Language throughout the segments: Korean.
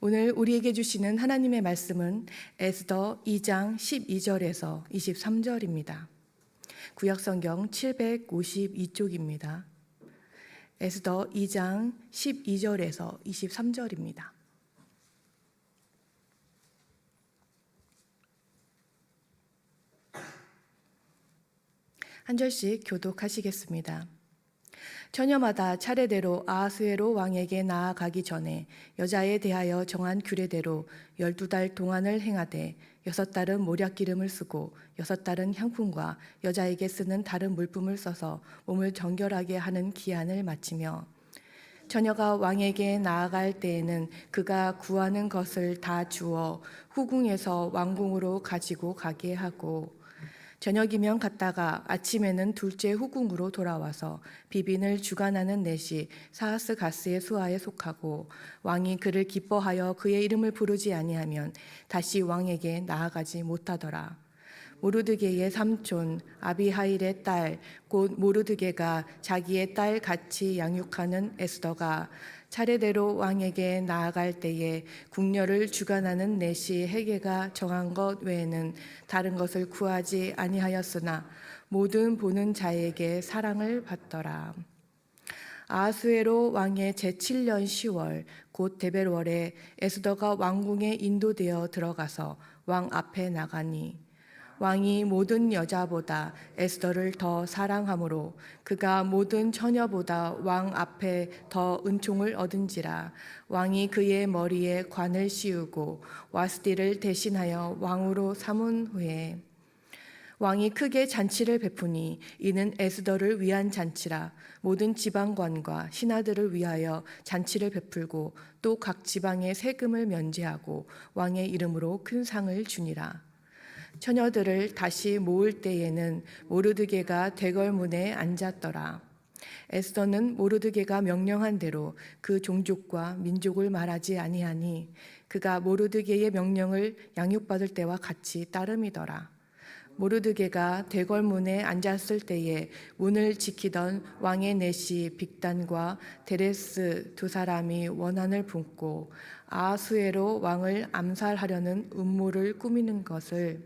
오늘 우리에게 주시는 하나님의 말씀은 에스더 2장 12절에서 23절입니다. 구약성경 752쪽입니다. 에스더 2장 12절에서 23절입니다. 한 절씩 교독하시겠습니다. 처녀마다 차례대로 아하스웨로 왕에게 나아가기 전에 여자에 대하여 정한 규례대로 열두 달 동안을 행하되 여섯 달은 모략 기름을 쓰고 여섯 달은 향품과 여자에게 쓰는 다른 물품을 써서 몸을 정결하게 하는 기한을 마치며 처녀가 왕에게 나아갈 때에는 그가 구하는 것을 다 주어 후궁에서 왕궁으로 가지고 가게 하고 저녁이면 갔다가 아침에는 둘째 후궁으로 돌아와서 비빈을 주관하는 넷이 사하스 가스의 수하에 속하고 왕이 그를 기뻐하여 그의 이름을 부르지 아니하면 다시 왕에게 나아가지 못하더라. 모르드게의 삼촌 아비하일의 딸 곧 모르드게가 자기의 딸 같이 양육하는 에스더가 차례대로 왕에게 나아갈 때에 궁녀를 주관하는 넷이 해계가 정한 것 외에는 다른 것을 구하지 아니하였으나 모든 보는 자에게 사랑을 받더라. 아수에로 왕의 제7년 10월 곧 데벨월에 에스더가 왕궁에 인도되어 들어가서 왕 앞에 나가니 왕이 모든 여자보다 에스더를 더 사랑하므로 그가 모든 처녀보다 왕 앞에 더 은총을 얻은지라. 왕이 그의 머리에 관을 씌우고 와스디를 대신하여 왕으로 삼은 후에 왕이 크게 잔치를 베푸니 이는 에스더를 위한 잔치라. 모든 지방관과 신하들을 위하여 잔치를 베풀고 또 각 지방의 세금을 면제하고 왕의 이름으로 큰 상을 주니라 처녀들을 다시 모을 때에는 모르드게가 대궐문에 앉았더라. 에스더는 모르드게가 명령한 대로 그 종족과 민족을 말하지 아니하니 그가 모르드게의 명령을 양육받을 때와 같이 따름이더라. 모르드게가 대궐문에 앉았을 때에 문을 지키던 왕의 내시 빅단과 데레스 두 사람이 원한을 품고 아수에로 왕을 암살하려는 음모를 꾸미는 것을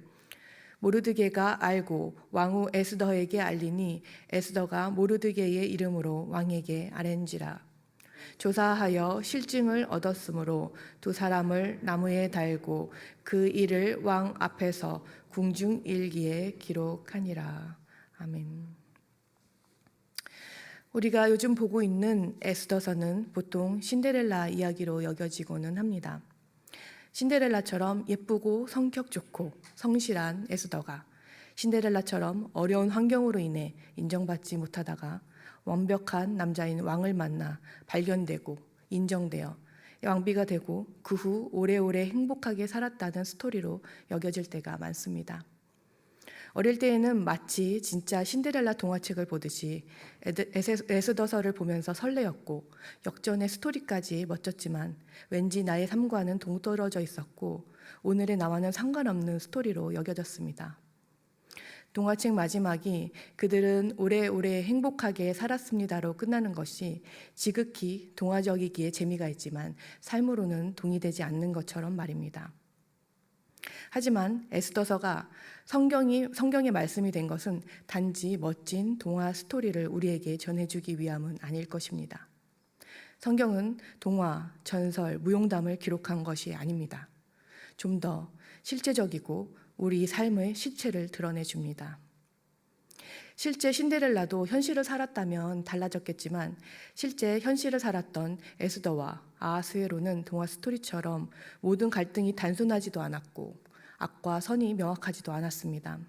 모르드게가 알고 왕후 에스더에게 알리니 에스더가 모르드게의 이름으로 왕에게 아랜지라 조사하여 실증을 얻었으므로 두 사람을 나무에 달고 그 일을 왕 앞에서 궁중 일기에 기록하니라 아멘. 우리가 요즘 보고 있는 에스더서는 보통 신데렐라 이야기로 여겨지고는 합니다. 신데렐라처럼 예쁘고 성격 좋고 성실한 에스더가 신데렐라처럼 어려운 환경으로 인해 인정받지 못하다가 완벽한 남자인 왕을 만나 발견되고 인정되어 왕비가 되고 그 후 오래오래 행복하게 살았다는 스토리로 여겨질 때가 많습니다. 어릴 때에는 마치 진짜 신데렐라 동화책을 보듯이 에스더서를 보면서 설레었고 역전의 스토리까지 멋졌지만 왠지 나의 삶과는 동떨어져 있었고 오늘의 나와는 상관없는 스토리로 여겨졌습니다. 동화책 마지막이 그들은 오래오래 행복하게 살았습니다로 끝나는 것이 지극히 동화적이기에 재미가 있지만 삶으로는 동의되지 않는 것처럼 말입니다. 하지만 에스더서가 성경이 성경의 말씀이 된 것은 단지 멋진 동화 스토리를 우리에게 전해주기 위함은 아닐 것입니다. 성경은 동화, 전설, 무용담을 기록한 것이 아닙니다. 좀 더 실제적이고 우리 삶의 실체를 드러내 줍니다. 실제 신데렐라도 현실을 살았다면 달라졌겠지만 실제 현실을 살았던 에스더와 아하스웨로는 동화 스토리처럼 모든 갈등이 단순하지도 않았고 악과 선이 명확하지도 않았습니다.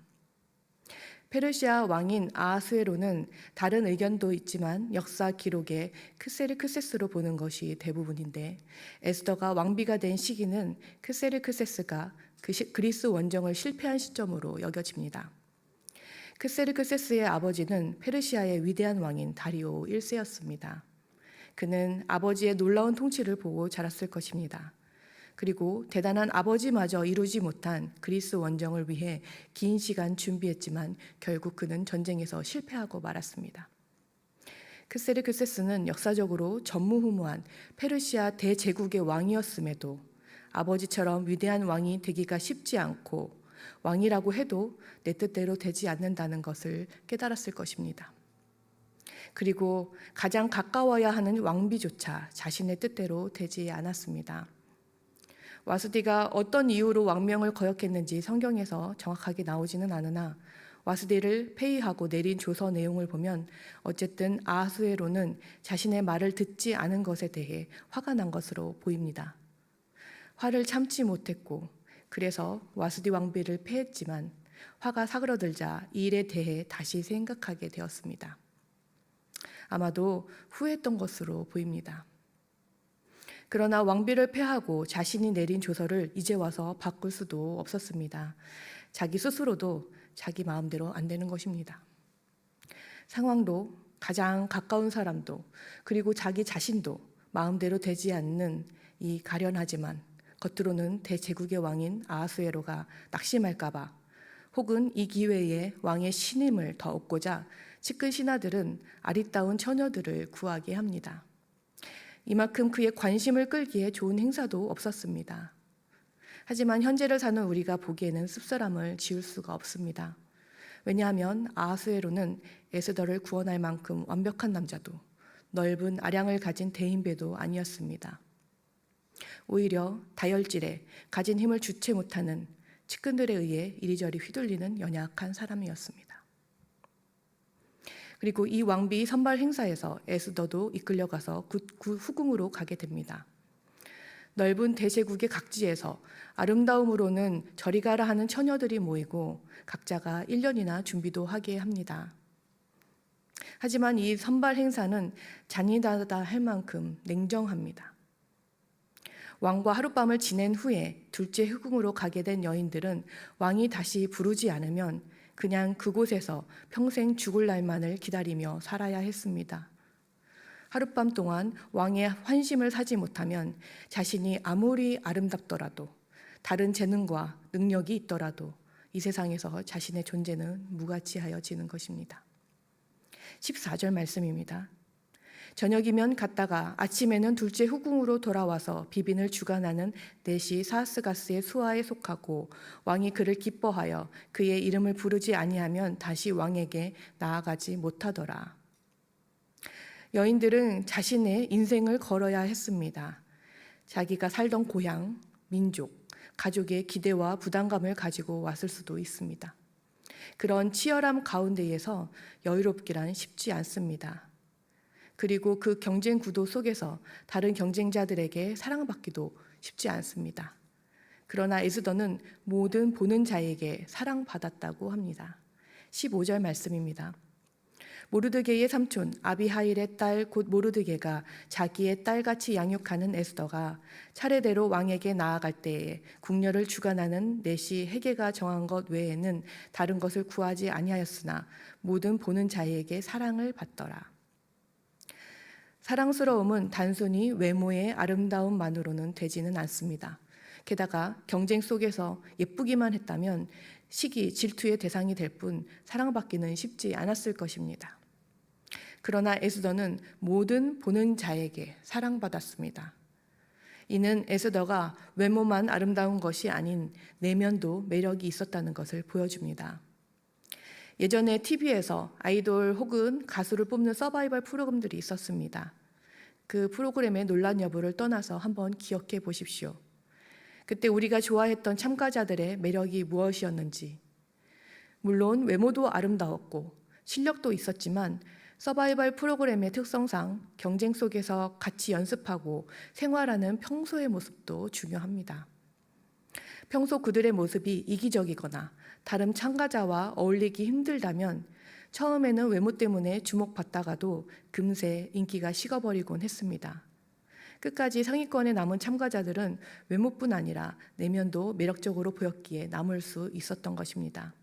페르시아 왕인 아하스웨로는 다른 의견도 있지만 역사 기록에 크세르크세스로 보는 것이 대부분인데 에스더가 왕비가 된 시기는 크세르크세스가 그 그리스 원정을 실패한 시점으로 여겨집니다. 크세르크세스의 아버지는 페르시아의 위대한 왕인 다리오 1세였습니다. 그는 아버지의 놀라운 통치를 보고 자랐을 것입니다. 그리고 대단한 아버지마저 이루지 못한 그리스 원정을 위해 긴 시간 준비했지만 결국 그는 전쟁에서 실패하고 말았습니다. 크세르크세스는 역사적으로 전무후무한 페르시아 대제국의 왕이었음에도 아버지처럼 위대한 왕이 되기가 쉽지 않고 왕이라고 해도 내 뜻대로 되지 않는다는 것을 깨달았을 것입니다. 그리고 가장 가까워야 하는 왕비조차 자신의 뜻대로 되지 않았습니다. 와스디가 어떤 이유로 왕명을 거역했는지 성경에서 정확하게 나오지는 않으나 와스디를 폐위하고 내린 조서 내용을 보면 어쨌든 아하수에로는 자신의 말을 듣지 않은 것에 대해 화가 난 것으로 보입니다. 화를 참지 못했고 그래서 와스디 왕비를 폐했지만 화가 사그러들자 이 일에 대해 다시 생각하게 되었습니다. 아마도 후회했던 것으로 보입니다. 그러나 왕비를 폐하고 자신이 내린 조서를 이제 와서 바꿀 수도 없었습니다. 자기 스스로도 자기 마음대로 안 되는 것입니다. 상황도 가장 가까운 사람도 그리고 자기 자신도 마음대로 되지 않는 이 가련하지만 겉으로는 대제국의 왕인 아하수에로가 낙심할까봐 혹은 이 기회에 왕의 신임을 더 얻고자 측근 신하들은 아리따운 처녀들을 구하게 합니다. 이만큼 그의 관심을 끌기에 좋은 행사도 없었습니다. 하지만 현재를 사는 우리가 보기에는 씁쓸함을 지울 수가 없습니다. 왜냐하면 아하수에로는 에스더를 구원할 만큼 완벽한 남자도 넓은 아량을 가진 대인배도 아니었습니다. 오히려 다혈질에 가진 힘을 주체 못하는 측근들에 의해 이리저리 휘둘리는 연약한 사람이었습니다. 그리고 이 왕비 선발 행사에서 에스더도 이끌려가서 후궁으로 가게 됩니다. 넓은 대제국의 각지에서 아름다움으로는 저리 가라 하는 처녀들이 모이고 각자가 1년이나 준비도 하게 합니다. 하지만 이 선발 행사는 잔인하다 할 만큼 냉정합니다. 왕과 하룻밤을 지낸 후에 둘째 흑궁으로 가게 된 여인들은 왕이 다시 부르지 않으면 그냥 그곳에서 평생 죽을 날만을 기다리며 살아야 했습니다. 하룻밤 동안 왕의 환심을 사지 못하면 자신이 아무리 아름답더라도 다른 재능과 능력이 있더라도 이 세상에서 자신의 존재는 무가치하여지는 것입니다. 14절 말씀입니다. 저녁이면 갔다가 아침에는 둘째 후궁으로 돌아와서 비빈을 주관하는 넷이 사스가스의 수하에 속하고 왕이 그를 기뻐하여 그의 이름을 부르지 아니하면 다시 왕에게 나아가지 못하더라. 여인들은 자신의 인생을 걸어야 했습니다. 자기가 살던 고향, 민족, 가족의 기대와 부담감을 가지고 왔을 수도 있습니다. 그런 치열함 가운데에서 여유롭기란 쉽지 않습니다. 그리고 그 경쟁 구도 속에서 다른 경쟁자들에게 사랑받기도 쉽지 않습니다. 그러나 에스더는 모든 보는 자에게 사랑받았다고 합니다. 15절 말씀입니다. 모르드게의 삼촌 아비하일의 딸 곧 모르드게가 자기의 딸같이 양육하는 에스더가 차례대로 왕에게 나아갈 때에 궁녀를 주관하는 넷이 해계가 정한 것 외에는 다른 것을 구하지 아니하였으나 모든 보는 자에게 사랑을 받더라. 사랑스러움은 단순히 외모의 아름다움만으로는 되지는 않습니다. 게다가 경쟁 속에서 예쁘기만 했다면 시기, 질투의 대상이 될 뿐 사랑받기는 쉽지 않았을 것입니다. 그러나 에스더는 모든 보는 자에게 사랑받았습니다. 이는 에스더가 외모만 아름다운 것이 아닌 내면도 매력이 있었다는 것을 보여줍니다. 예전에 TV에서 아이돌 혹은 가수를 뽑는 서바이벌 프로그램들이 있었습니다. 그 프로그램의 논란 여부를 떠나서 한번 기억해 보십시오. 그때 우리가 좋아했던 참가자들의 매력이 무엇이었는지. 물론 외모도 아름다웠고 실력도 있었지만 서바이벌 프로그램의 특성상 경쟁 속에서 같이 연습하고 생활하는 평소의 모습도 중요합니다. 평소 그들의 모습이 이기적이거나 다른 참가자와 어울리기 힘들다면 처음에는 외모 때문에 주목받다가도 금세 인기가 식어버리곤 했습니다. 끝까지 상위권에 남은 참가자들은 외모뿐 아니라 내면도 매력적으로 보였기에 남을 수 있었던 것입니다.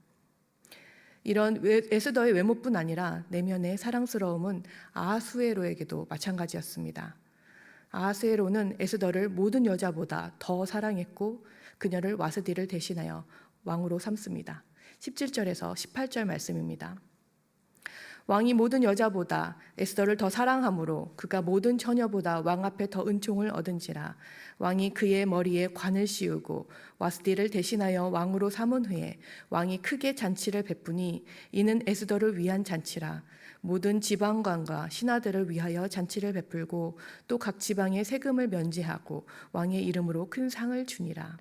이런 에스더의 외모뿐 아니라 내면의 사랑스러움은 아하수에로에게도 마찬가지였습니다. 아하수에로는 에스더를 모든 여자보다 더 사랑했고 그녀를 와스디를 대신하여 왕으로 삼습니다. 17절에서 18절 말씀입니다. 왕이 모든 여자보다 에스더를 더 사랑함으로 그가 모든 처녀보다 왕 앞에 더 은총을 얻은지라 왕이 그의 머리에 관을 씌우고 와스디를 대신하여 왕으로 삼은 후에 왕이 크게 잔치를 베푸니 이는 에스더를 위한 잔치라 모든 지방관과 신하들을 위하여 잔치를 베풀고 또 각 지방의 세금을 면제하고 왕의 이름으로 큰 상을 주니라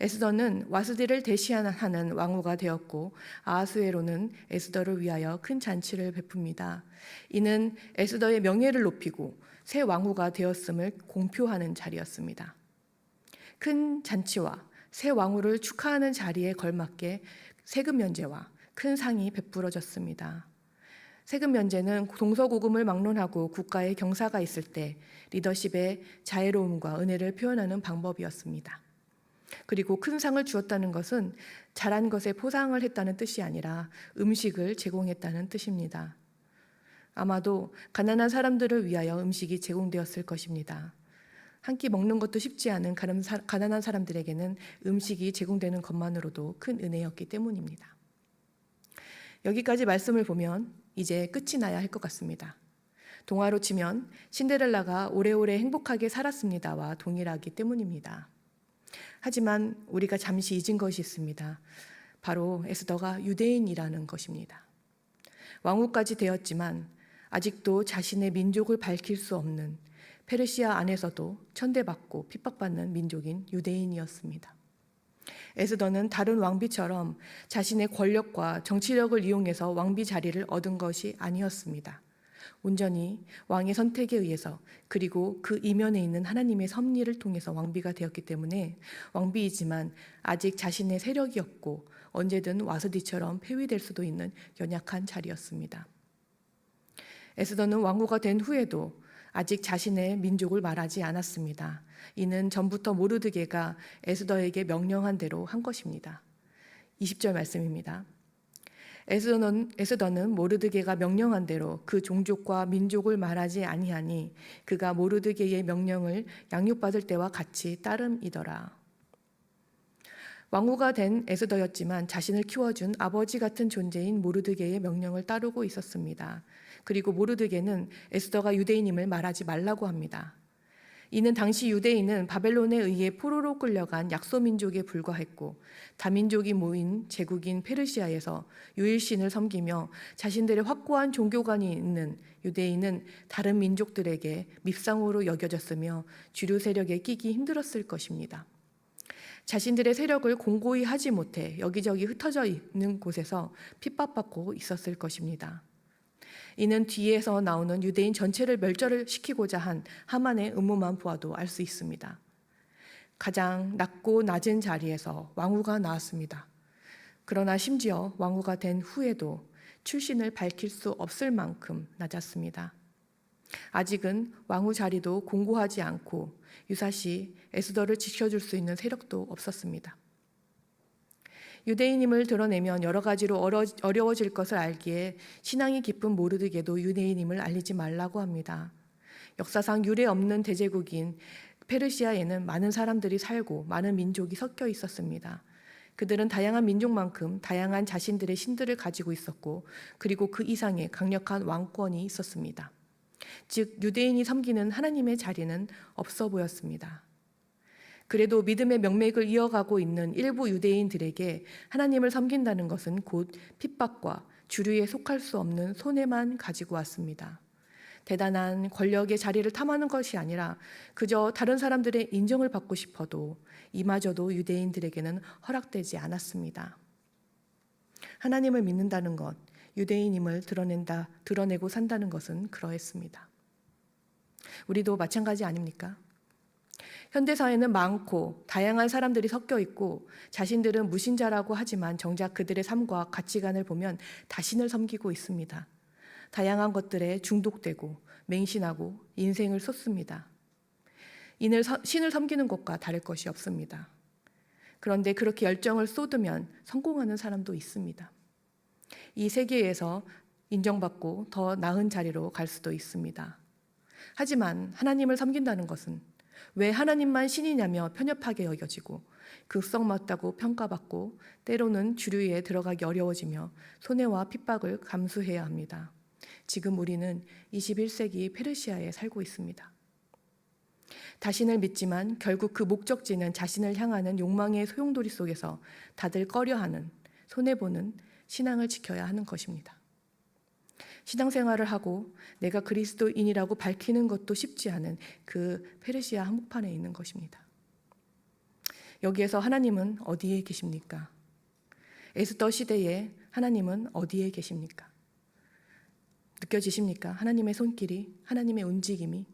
에스더는 와스디를 대시하는 왕후가 되었고 아하수에로는 에스더를 위하여 큰 잔치를 베풉니다. 이는 에스더의 명예를 높이고 새 왕후가 되었음을 공표하는 자리였습니다. 큰 잔치와 새 왕후를 축하하는 자리에 걸맞게 세금 면제와 큰 상이 베풀어졌습니다. 세금 면제는 동서고금을 막론하고 국가의 경사가 있을 때 리더십의 자애로움과 은혜를 표현하는 방법이었습니다. 그리고 큰 상을 주었다는 것은 잘한 것에 포상을 했다는 뜻이 아니라 음식을 제공했다는 뜻입니다. 아마도 가난한 사람들을 위하여 음식이 제공되었을 것입니다. 한 끼 먹는 것도 쉽지 않은 가난한 사람들에게는 음식이 제공되는 것만으로도 큰 은혜였기 때문입니다. 여기까지 말씀을 보면 이제 끝이 나야 할 것 같습니다. 동화로 치면 신데렐라가 오래오래 행복하게 살았습니다와 동일하기 때문입니다. 하지만 우리가 잠시 잊은 것이 있습니다. 바로 에스더가 유대인이라는 것입니다. 왕후까지 되었지만 아직도 자신의 민족을 밝힐 수 없는 페르시아 안에서도 천대받고 핍박받는 민족인 유대인이었습니다. 에스더는 다른 왕비처럼 자신의 권력과 정치력을 이용해서 왕비 자리를 얻은 것이 아니었습니다. 온전히 왕의 선택에 의해서 그리고 그 이면에 있는 하나님의 섭리를 통해서 왕비가 되었기 때문에 왕비이지만 아직 자신의 세력이 없고 언제든 와스디처럼 폐위될 수도 있는 연약한 자리였습니다. 에스더는 왕후가 된 후에도 아직 자신의 민족을 말하지 않았습니다. 이는 전부터 모르드게가 에스더에게 명령한 대로 한 것입니다. 20절 말씀입니다. 에스더는, 에스더는 모르드게가 명령한 대로 그 종족과 민족을 말하지 아니하니 그가 모르드게의 명령을 양육받을 때와 같이 따름이더라. 왕후가 된 에스더였지만 자신을 키워준 아버지 같은 존재인 모르드게의 명령을 따르고 있었습니다. 그리고 모르드게는 에스더가 유대인임을 말하지 말라고 합니다. 이는 당시 유대인은 바벨론에 의해 포로로 끌려간 약소민족에 불과했고 다민족이 모인 제국인 페르시아에서 유일신을 섬기며 자신들의 확고한 종교관이 있는 유대인은 다른 민족들에게 밉상으로 여겨졌으며 주류 세력에 끼기 힘들었을 것입니다. 자신들의 세력을 공고히 하지 못해 여기저기 흩어져 있는 곳에서 핍박받고 있었을 것입니다. 이는 뒤에서 나오는 유대인 전체를 멸절을 시키고자 한 하만의 음모만 보아도 알 수 있습니다. 가장 낮고 낮은 자리에서 왕후가 나왔습니다. 그러나 심지어 왕후가 된 후에도 출신을 밝힐 수 없을 만큼 낮았습니다. 아직은 왕후 자리도 공고하지 않고 유사시 에스더를 지켜줄 수 있는 세력도 없었습니다. 유대인임을 드러내면 여러 가지로 어려워질 것을 알기에 신앙이 깊은 모르드게도 유대인임을 알리지 말라고 합니다. 역사상 유례 없는 대제국인 페르시아에는 많은 사람들이 살고 많은 민족이 섞여 있었습니다. 그들은 다양한 민족만큼 다양한 자신들의 신들을 가지고 있었고 그리고 그 이상의 강력한 왕권이 있었습니다. 즉 유대인이 섬기는 하나님의 자리는 없어 보였습니다. 그래도 믿음의 명맥을 이어가고 있는 일부 유대인들에게 하나님을 섬긴다는 것은 곧 핍박과 주류에 속할 수 없는 손해만 가지고 왔습니다. 대단한 권력의 자리를 탐하는 것이 아니라 그저 다른 사람들의 인정을 받고 싶어도 이마저도 유대인들에게는 허락되지 않았습니다. 하나님을 믿는다는 것, 유대인임을 드러낸다, 드러내고 산다는 것은 그러했습니다. 우리도 마찬가지 아닙니까? 현대 사회는 많고 다양한 사람들이 섞여 있고 자신들은 무신자라고 하지만 정작 그들의 삶과 가치관을 보면 다신을 섬기고 있습니다. 다양한 것들에 중독되고 맹신하고 인생을 쏟습니다. 인을 신을 섬기는 것과 다를 것이 없습니다. 그런데 그렇게 열정을 쏟으면 성공하는 사람도 있습니다. 이 세계에서 인정받고 더 나은 자리로 갈 수도 있습니다. 하지만 하나님을 섬긴다는 것은 왜 하나님만 신이냐며 편협하게 여겨지고 극성 맞다고 평가받고 때로는 주류에 들어가기 어려워지며 손해와 핍박을 감수해야 합니다. 지금 우리는 21세기 페르시아에 살고 있습니다. 자신을 믿지만 결국 그 목적지는 자신을 향하는 욕망의 소용돌이 속에서 다들 꺼려하는 손해보는 신앙을 지켜야 하는 것입니다. 신앙생활을 하고 내가 그리스도인이라고 밝히는 것도 쉽지 않은 그 페르시아 한복판에 있는 것입니다. 여기에서 하나님은 어디에 계십니까? 에스더 시대에 하나님은 어디에 계십니까? 느껴지십니까? 하나님의 손길이, 하나님의 움직임이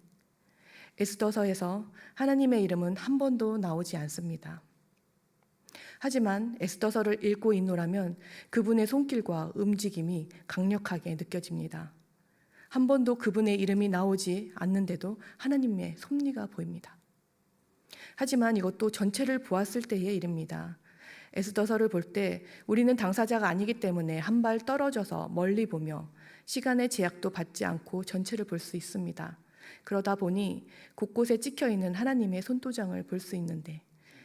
에스더서에서 하나님의 이름은 한 번도 나오지 않습니다. 하지만 에스더서를 읽고 있노라면 그분의 손길과 움직임이 강력하게 느껴집니다. 한 번도 그분의 이름이 나오지 않는데도 하나님의 섭리가 보입니다. 하지만 이것도 전체를 보았을 때의 일입니다. 에스더서를 볼 때 우리는 당사자가 아니기 때문에 한 발 떨어져서 멀리 보며 시간의 제약도 받지 않고 전체를 볼 수 있습니다. 그러다 보니 곳곳에 찍혀 있는 하나님의 손도장을 볼 수 있는데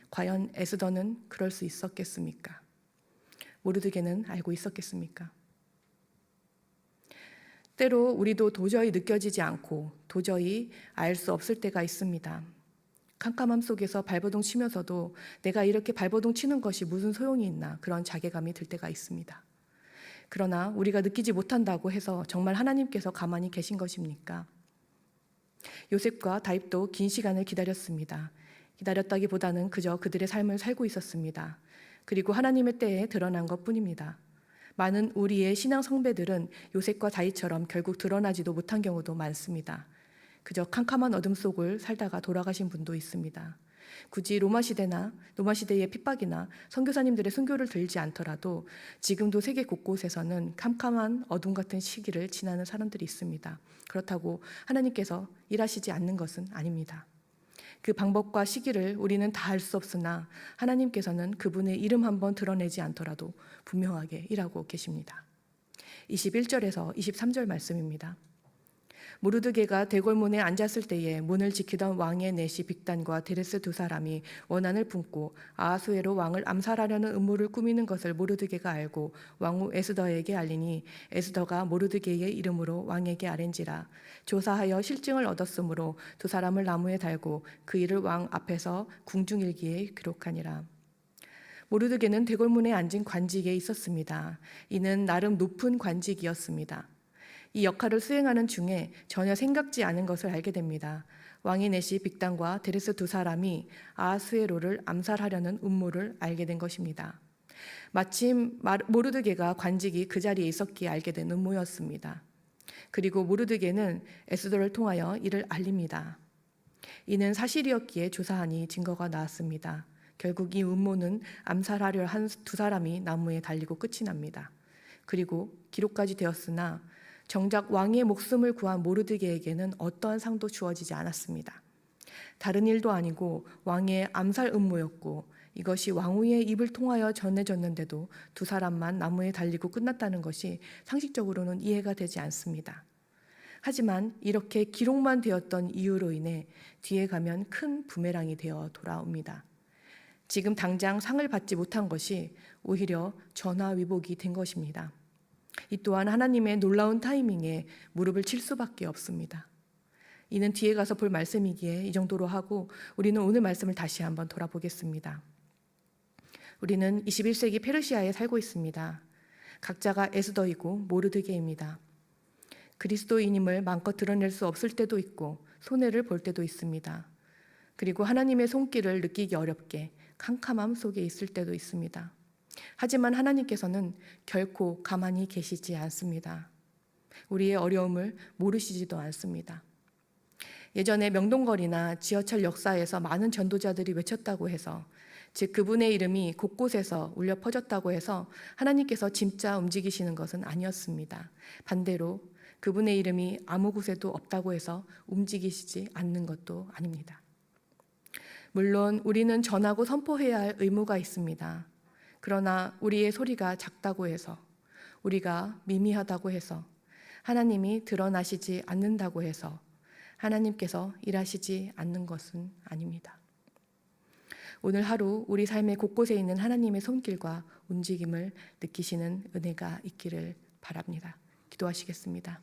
과연 에스더는 그럴 수 있었겠습니까? 모르드게는 알고 있었겠습니까? 때로 우리도 도저히 느껴지지 않고 도저히 알 수 없을 때가 있습니다. 캄캄함 속에서 발버둥 치면서도 내가 이렇게 발버둥 치는 것이 무슨 소용이 있나 그런 자괴감이 들 때가 있습니다. 그러나 우리가 느끼지 못한다고 해서 정말 하나님께서 가만히 계신 것입니까? 요셉과 다입도 긴 시간을 기다렸습니다. 기다렸다기보다는 그저 그들의 삶을 살고 있었습니다. 그리고 하나님의 때에 드러난 것 뿐입니다. 많은 우리의 신앙 성배들은 요셉과 다윗처럼 결국 드러나지도 못한 경우도 많습니다. 그저 캄캄한 어둠 속을 살다가 돌아가신 분도 있습니다. 굳이 로마 시대나 로마 시대의 핍박이나 선교사님들의 순교를 들지 않더라도 지금도 세계 곳곳에서는 캄캄한 어둠 같은 시기를 지나는 사람들이 있습니다. 그렇다고 하나님께서 일하시지 않는 것은 아닙니다. 그 방법과 시기를 우리는 다 알 수 없으나 하나님께서는 그분의 이름 한번 드러내지 않더라도 분명하게 일하고 계십니다. 21절에서 23절 말씀입니다. 모르드게가 대궐문에 앉았을 때에 문을 지키던 왕의 내시 빅단과 데레스 두 사람이 원한을 품고 아하수에로 왕을 암살하려는 음모를 꾸미는 것을 모르드게가 알고 왕후 에스더에게 알리니 에스더가 모르드게의 이름으로 왕에게 아렌지라 조사하여 실증을 얻었으므로 두 사람을 나무에 달고 그 일을 왕 앞에서 궁중일기에 기록하니라. 모르드게는 대궐문에 앉은 관직에 있었습니다. 이는 나름 높은 관직이었습니다. 이 역할을 수행하는 중에 전혀 생각지 않은 것을 알게 됩니다. 왕이 내시 빅단과 데레스 두 사람이 아수에로를 암살하려는 음모를 알게 된 것입니다. 마침 모르드게가 관직이 그 자리에 있었기에 알게 된 음모였습니다. 그리고 모르드게는 에스더를 통하여 이를 알립니다. 이는 사실이었기에 조사하니 증거가 나왔습니다. 결국 이 음모는 암살하려 한 두 사람이 나무에 달리고 끝이 납니다. 그리고 기록까지 되었으나 정작 왕의 목숨을 구한 모르드게에게는 어떠한 상도 주어지지 않았습니다. 다른 일도 아니고 왕의 암살 음모였고 이것이 왕후의 입을 통하여 전해졌는데도 두 사람만 나무에 달리고 끝났다는 것이 상식적으로는 이해가 되지 않습니다. 하지만 이렇게 기록만 되었던 이유로 인해 뒤에 가면 큰 부메랑이 되어 돌아옵니다. 지금 당장 상을 받지 못한 것이 오히려 전화위복이 된 것입니다. 이 또한 하나님의 놀라운 타이밍에 무릎을 칠 수밖에 없습니다. 이는 뒤에 가서 볼 말씀이기에 이 정도로 하고 우리는 오늘 말씀을 다시 한번 돌아보겠습니다. 우리는 21세기 페르시아에 살고 있습니다. 각자가 에스더이고 모르드게입니다. 그리스도인임을 마음껏 드러낼 수 없을 때도 있고 손해를 볼 때도 있습니다. 그리고 하나님의 손길을 느끼기 어렵게 캄캄함 속에 있을 때도 있습니다. 하지만 하나님께서는 결코 가만히 계시지 않습니다. 우리의 어려움을 모르시지도 않습니다. 예전에 명동거리나 지하철 역사에서 많은 전도자들이 외쳤다고 해서 즉 그분의 이름이 곳곳에서 울려 퍼졌다고 해서 하나님께서 진짜 움직이시는 것은 아니었습니다. 반대로 그분의 이름이 아무 곳에도 없다고 해서 움직이시지 않는 것도 아닙니다. 물론 우리는 전하고 선포해야 할 의무가 있습니다. 그러나 우리의 소리가 작다고 해서 우리가 미미하다고 해서 하나님이 드러나시지 않는다고 해서 하나님께서 일하시지 않는 것은 아닙니다. 오늘 하루 우리 삶의 곳곳에 있는 하나님의 손길과 움직임을 느끼시는 은혜가 있기를 바랍니다. 기도하시겠습니다.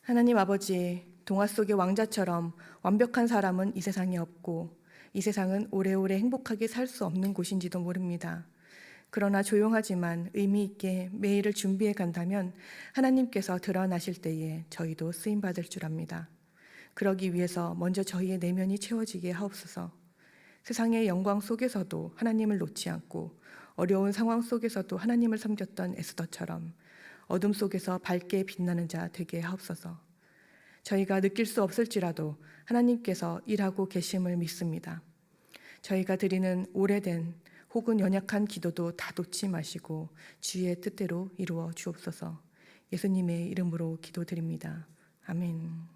하나님 아버지, 동화 속의 왕자처럼 완벽한 사람은 이 세상에 없고 이 세상은 오래오래 행복하게 살 수 없는 곳인지도 모릅니다. 그러나 조용하지만 의미 있게 매일을 준비해 간다면 하나님께서 드러나실 때에 저희도 쓰임 받을 줄 압니다. 그러기 위해서 먼저 저희의 내면이 채워지게 하옵소서. 세상의 영광 속에서도 하나님을 놓지 않고 어려운 상황 속에서도 하나님을 섬겼던 에스더처럼 어둠 속에서 밝게 빛나는 자 되게 하옵소서. 저희가 느낄 수 없을지라도 하나님께서 일하고 계심을 믿습니다. 저희가 드리는 오래된 혹은 연약한 기도도 다 놓지 마시고 주의 뜻대로 이루어 주옵소서. 예수님의 이름으로 기도드립니다. 아멘.